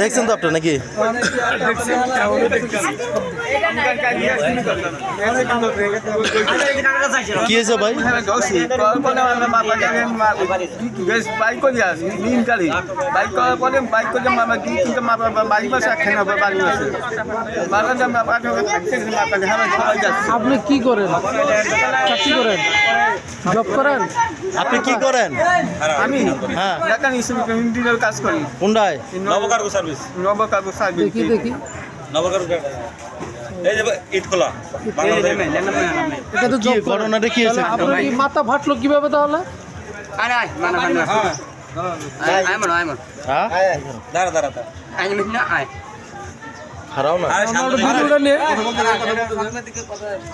দেখছেন তো আপনার নাকি? কি হয়েছে ভাই? বাইক করার পরে বাইক করে মামা কি কিন্তু মামা বাড়ি পাশে একখানে হবে বাড়ি পাশে আপনি কি করেন? চাকরি করেন? জব করেন? আপনি কি করেন? আমি হ্যাঁ। ইঞ্জিনিয়ার কাজ করি। কোনটায় নবকার্গো সার্ভিস। নবকাগজ সার্ভিস। দেখি দেখি। নবকার্গো এই যে ঈদ খোলা। এটা তো কি জব করেন? ঘটনাটা কি হয়েছে? তাহলে মাথা ফাটলো কীভাবে তাহলে? হ্যাঁ আরে নিয়ে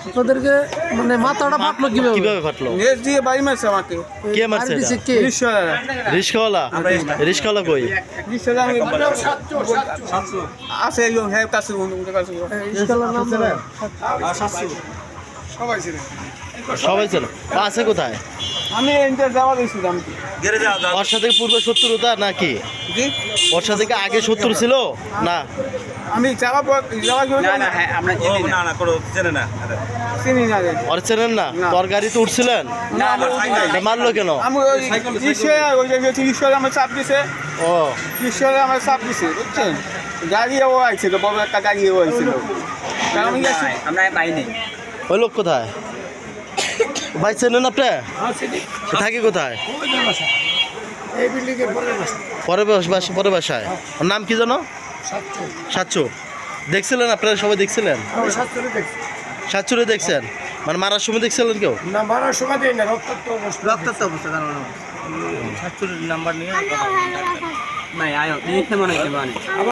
আপনাদেরকে মানে মাথাটা ফাটলো কীভাবে? কীভাবে ফাটলো? নেট দিয়ে বাড়ি মারছে আমাকে। কে মারছে কে কই? আমি আছে হ্যাঁ কাছে কাছে ইসকালার নাম সবাই সবাই ছিল। আছে কোথায়? আমি ইন্টার যাওয়া দিয়েছিলাম। ওর সাথে পূর্ব শত্রুতা নাকি? জি। ওর সাথে আগে শত্রু ছিল? না। আমি যাওয়া হ্যাঁ আমরা ও না না করো চেনে না। চিনি না রে। ওর চেনেন না। তোর গাড়িতে উঠছিলেন? না আমার মারলো কেন? আমি ওই রিক্সা ওই যে রিক্সা আমার চাপ দিছে। ও। রিক্সা আমার চাপ দিছে বুঝছেন? গাড়িও আইছিল বড় একটা গাড়িও আইছিল। আমরা পাইনি। ওই লোক কোথায়? ভাই চেনেন আপনি? থাকি কোথায়। পরে বাস- পরে বাসায়। ওর নাম কি জানো? সাতচু দেখছিলেন আপনারা সবাই দেখছিলেন? সাতচুরে দেখছেন? মানে মারার সময় দেখছিলেন কেউ? না মারার সময় দেয় না রক্তাক্ত অবস্থা। রক্তাক্ত অবস্থা কারণ ছাত্রের নাম্বার নিয়ে নাই আয় মনে হয়